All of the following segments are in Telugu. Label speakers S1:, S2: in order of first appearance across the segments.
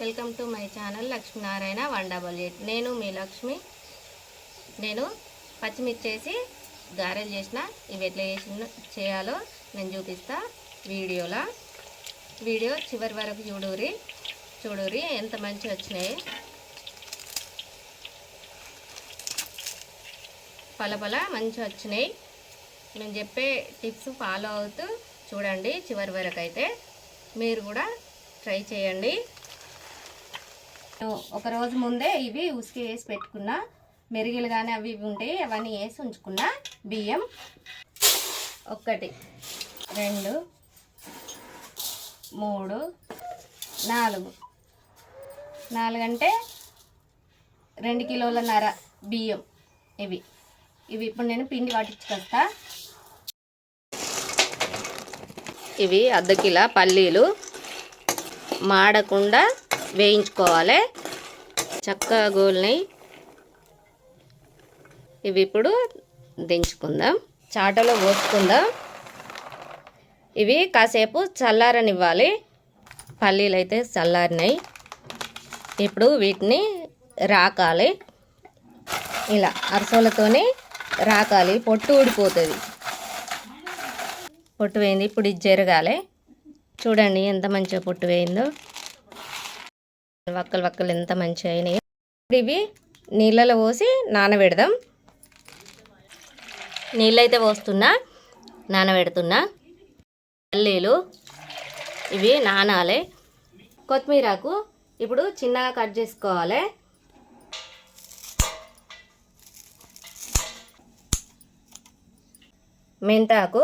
S1: Welcome to my channel Lakshminarayana one double eight. నేను మీ లక్ష్మి. నేను పచ్చిమిర్చి వేసి గారెలు చేసిన ఇవి ఎట్లా చేసిన చేయాలో నేను చూపిస్తా వీడియోలో. వీడియో చివరి వరకు చూడూరి చూడూరి ఎంత మంచి వచ్చినాయి. పలపల మంచి వచ్చినాయి. నేను చెప్పే టిప్స్ ఫాలో అవుతూ చూడండి చివరి వరకు అయితే. మీరు కూడా ట్రై చేయండి. ఒక రోజు ముందే ఇవి ఉసికి వేసి పెట్టుకున్నా. మెరిగిలు కానీ అవి ఇవి ఉంటాయి అవన్నీ వేసి ఉంచుకున్నా. బియ్యం ఒకటి రెండు మూడు నాలుగు. నాలుగు అంటే రెండు నర బియ్యం ఇవి. ఇవి ఇప్పుడు నేను పిండి పట్టించుకొస్తా ఇవి అర్ధ కిలో పల్లీలు మాడకుండా వేయించుకోవాలి. చక్కగా గోల్ని ఇవి ఇప్పుడు దించుకుందాం. చాటలో పోసుకుందాం. ఇవి కాసేపు చల్లారనివ్వాలి. పల్లీలు అయితే చల్లారినాయి. ఇప్పుడు వీటిని రాకాలి. ఇలా అరసలతోనే రాకాలి. పొట్టు ఊడిపోతుంది. పొట్టు వేయింది. ఇప్పుడు ఇది జరగాలి. చూడండి ఎంత మంచిగా పొట్టు వేయిందో. వక్కలు వక్కలు ఎంత మంచిగా అయినాయి. ఇప్పుడు ఇవి నీళ్ళలో పోసి నానబెడదాం. నీళ్ళైతే పోస్తున్నా నానబెడుతున్నా. పల్లీలు ఇవి నానాలి. కొత్తిమీరకు ఇప్పుడు చిన్నగా కట్ చేసుకోవాలి. మెంతాకు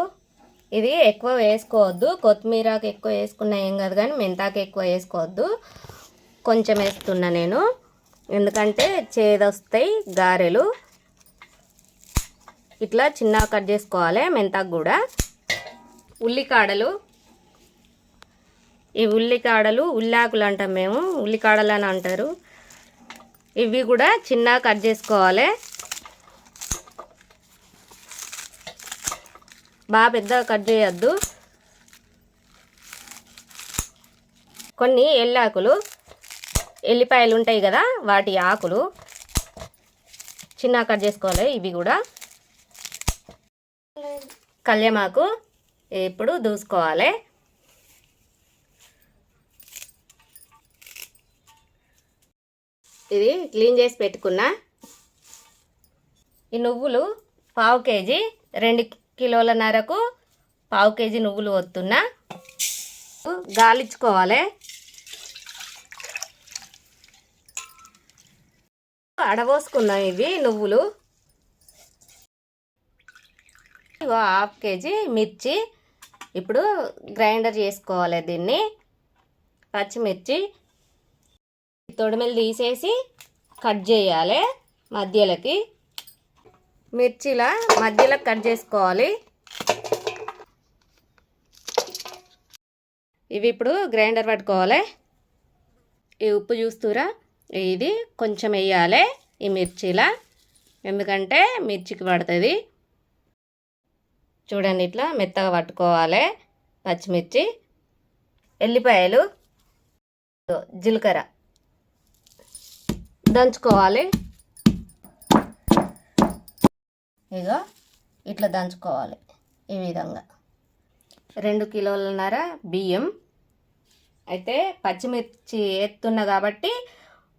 S1: ఇది ఎక్కువ వేసుకోవద్దు. కొత్తిమీరకు ఎక్కువ వేసుకున్నా ఏం కాదు కానీ మెంతాకు ఎక్కువ వేసుకోవద్దు. కొంచెం వేస్తున్నా నేను. ఎందుకంటే చేదొస్తాయి గారెలు. ఇట్లా చిన్నగా కట్ చేసుకోవాలి మెంతాకు కూడా. ఉల్లికాడలు. ఈ ఉల్లికాడలు ఉల్లాకులు అంటాం మేము. ఉల్లికాడలు అని అంటారు. ఇవి కూడా చిన్నగా కట్ చేసుకోవాలి. బాగా పెద్దగా కట్ చేయొద్దు. కొన్ని ఎల్లాకులు. ఎల్లిపాయలు ఉంటాయి కదా వాటి ఆకులు. చిన్న కట్ చేసుకోవాలి ఇవి కూడా. కళ్యమాకు ఇప్పుడు దూసుకోవాలి. ఇది క్లీన్ చేసి పెట్టుకున్నా ఈ నువ్వులు పావు కేజీ రెండు కిలోలన్నరకు పావు కేజీ నువ్వులు వస్తున్నా గాలించుకోవాలి అడబోసుకున్నాం ఇవి నువ్వులు. హాఫ్ కేజీ మిర్చి. ఇప్పుడు గ్రైండర్ చేసుకోవాలి దీన్ని. పచ్చిమిర్చి తొడిమెలు తీసేసి కట్ చేయాలి మధ్యలోకి. మిర్చిలా మధ్యలో కట్ చేసుకోవాలి. ఇవి ఇప్పుడు గ్రైండర్ పట్టుకోవాలి. ఈ ఉప్పు చూస్తురా? ఇది కొంచెం వేయాలి ఈ మిర్చిలా. ఎందుకంటే మిర్చికి పడుతుంది. చూడండి ఇట్లా మెత్తగా పట్టుకోవాలి పచ్చిమిర్చి. ఎల్లిపాయలు జీలకర్ర దంచుకోవాలి. ఇక ఇట్లా దంచుకోవాలి ఈ విధంగా. రెండు కిలోలన్నర బియ్యం. అయితే పచ్చిమిర్చి ఎత్తున్నా కాబట్టి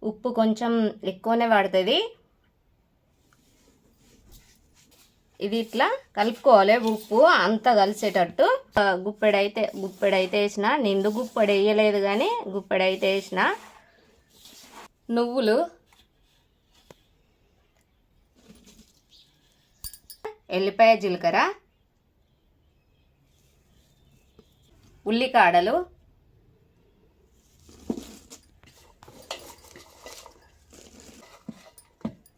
S1: ఉప్పు కొంచెం ఎక్కువనే పడుతుంది. ఇది ఇట్లా కలుపుకోవాలి ఉప్పు అంతా కలిసేటట్టు. గుప్పెడైతే గుప్పెడైతే వేసిన నిండు గుప్పెడు వేయలేదు కానీ గుప్పెడైతే వేసిన. నువ్వులు ఎల్లిపాయ జీలకర్ర ఉల్లికాడలు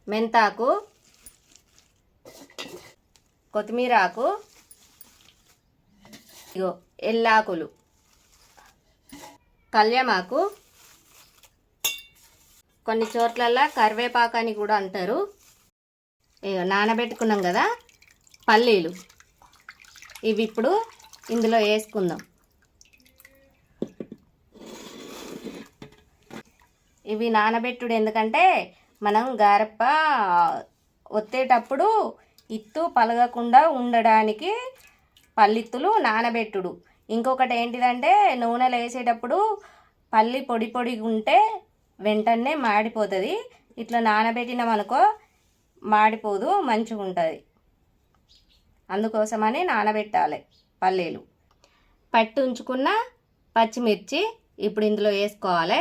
S1: మెంతాకు కొత్తిమీర ఆకు ఇగో ఎల్లాకులు కళ్యామాకు కొన్ని చోట్లల్లా కరివేపాకు అని కూడా అంటారు. ఇగో నానబెట్టుకున్నాం కదా పల్లీలు. ఇవి ఇప్పుడు ఇందులో వేసుకుందాం. ఇవి నానబెట్టుడు ఎందుకంటే మనం గారప్ప ఒత్తేటప్పుడు ఇత్తు పలగకుండా ఉండడానికి పల్లిత్తులు నానబెట్టుడు. ఇంకొకటి ఏంటిదంటే నూనెలో వేసేటప్పుడు పల్లి పొడి పొడిగా ఉంటే వెంటనే మాడిపోతుంది. ఇట్లా నానబెట్టినాం అనుకో మాడిపోదు మంచిగా ఉంటుంది. అందుకోసమని నానబెట్టాలి పల్లీలు. పట్టు ఉంచుకున్న పచ్చిమిర్చి ఇప్పుడు ఇందులో వేసుకోవాలి.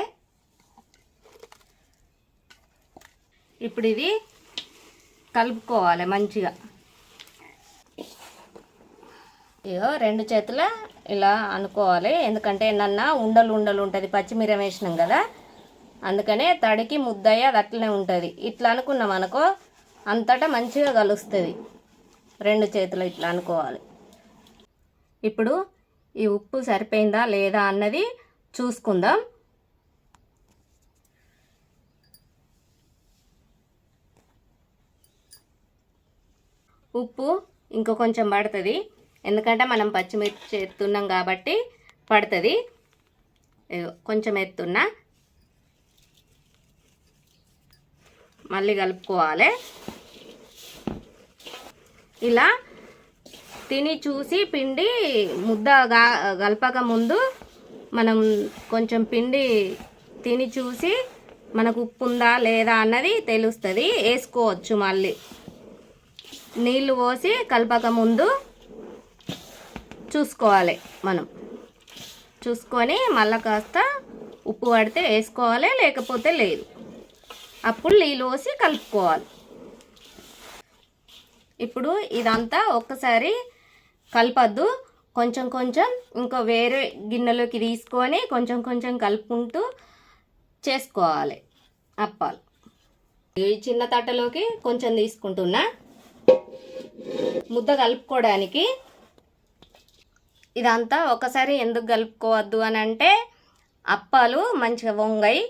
S1: ఇప్పుడు ఇది కలుపుకోవాలి మంచిగా. ఇగో రెండు చేతుల ఇలా అనుకోవాలి. ఎందుకంటే నన్న ఉండలు ఉండలు ఉంటుంది పచ్చిమిరం వేసినాం కదా. అందుకనే తడికి ముద్దయ్య అది అట్లనే ఉంటుంది. ఇట్లా అనుకున్నాం అనుకో అంతటా మంచిగా కలుస్తుంది. రెండు చేతులు ఇట్లా అనుకోవాలి. ఇప్పుడు ఈ ఉప్పు సరిపోయిందా లేదా అన్నది చూసుకుందాం. ఉప్పు ఇంకో కొంచెం పడుతుంది. ఎందుకంటే మనం పచ్చిమిర్చి ఎత్తున్నాం కాబట్టి పడుతుంది. కొంచెం ఎత్తున్నా. మళ్ళీ కలుపుకోవాలి. ఇలా తిని చూసి పిండి ముద్ద గా- కలపక ముందు మనం కొంచెం పిండి తిని చూసి మనకు ఉప్పు ఉందా లేదా అన్నది తెలుస్తుంది. వేసుకోవచ్చు మళ్ళీ. నీళ్ళు పోసి కలపక ముందు చూసుకోవాలి మనం. చూసుకొని మళ్ళీ కాస్త ఉప్పు పడితే వేసుకోవాలి లేకపోతే లేదు. అప్పుడు నీళ్ళు పోసి కలుపుకోవాలి. ఇప్పుడు ఇదంతా ఒక్కసారి కలపద్దు. కొంచెం కొంచెం ఇంకో వేరే గిన్నెలోకి తీసుకొని కొంచెం కొంచెం కలుపుకుంటూ చేసుకోవాలి. అప్పాలు. ఈ చిన్న తట్టలోకి కొంచెం తీసుకుంటున్నా. ముద్ద కలుపుకోవడానికి ఇదంతా ఒకసారి ఎందుకు కలుపుకోవద్దు అని అంటే అప్పాలు మంచిగా వంగాయి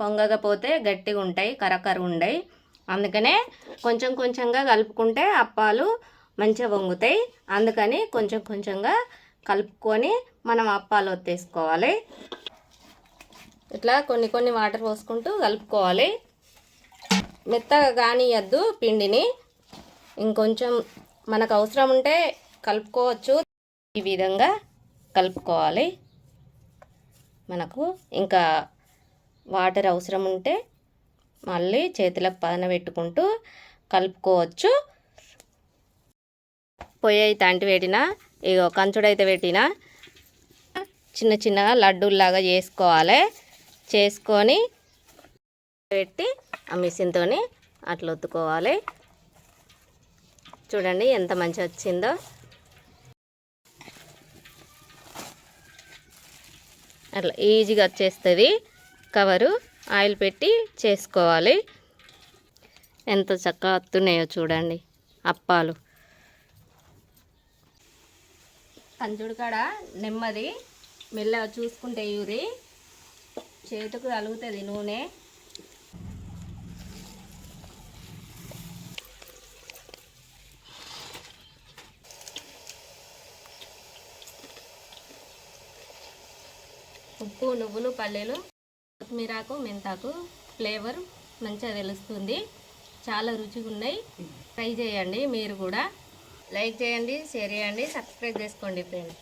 S1: పొంగకపోతే గట్టిగా ఉంటాయి కరకర ఉండయి. అందుకనే కొంచెం కొంచెంగా కలుపుకుంటే అప్పాలు మంచిగా వంగుతాయి అందుకని కొంచెం కొంచెంగా కలుపుకొని మనం అప్పాలు ఒత్తేసుకోవాలి. ఇట్లా కొన్ని కొన్ని వాటర్ పోసుకుంటూ కలుపుకోవాలి. మెత్తగా కానియద్దు పిండిని. ఇంకొంచెం మనకు అవసరం ఉంటే కలుపుకోవచ్చు. ఈ విధంగా కలుపుకోవాలి. మనకు ఇంకా వాటర్ అవసరం ఉంటే మళ్ళీ చేతులకు పదన పెట్టుకుంటూ కలుపుకోవచ్చు. పొయ్యి అయితే అంటి పెట్టిన ఇగో కంచుడైతే పెట్టిన చిన్న చిన్నగా లడ్డూల్లాగా చేసుకోవాలి. చేసుకొని పెట్టి ఆ మిషన్తో అట్లా ఒత్తుకోవాలి. చూడండి ఎంత మంచిగా వచ్చిందో అట్లా ఈజీగా వచ్చేస్తుంది. కవరు ఆయిల్ పెట్టి చేసుకోవాలి. ఎంత చక్కగా వస్తున్నాయో చూడండి అప్పాలు. కంచుడు కాడ నెమ్మది మెల్లగా చూసుకుంటే యూరి. చేతికి కలుగుతుంది నూనె. ఉప్పు నువ్వులు పల్లీలు కొత్తిమీరాకు మెంతాకు ఫ్లేవర్ మంచిగా తెలుస్తుంది. చాలా రుచిగా ఉన్నాయి. ట్రై చేయండి మీరు కూడా. లైక్ చేయండి షేర్ చేయండి సబ్స్క్రైబ్ చేసుకోండి ఫ్రెండ్స్.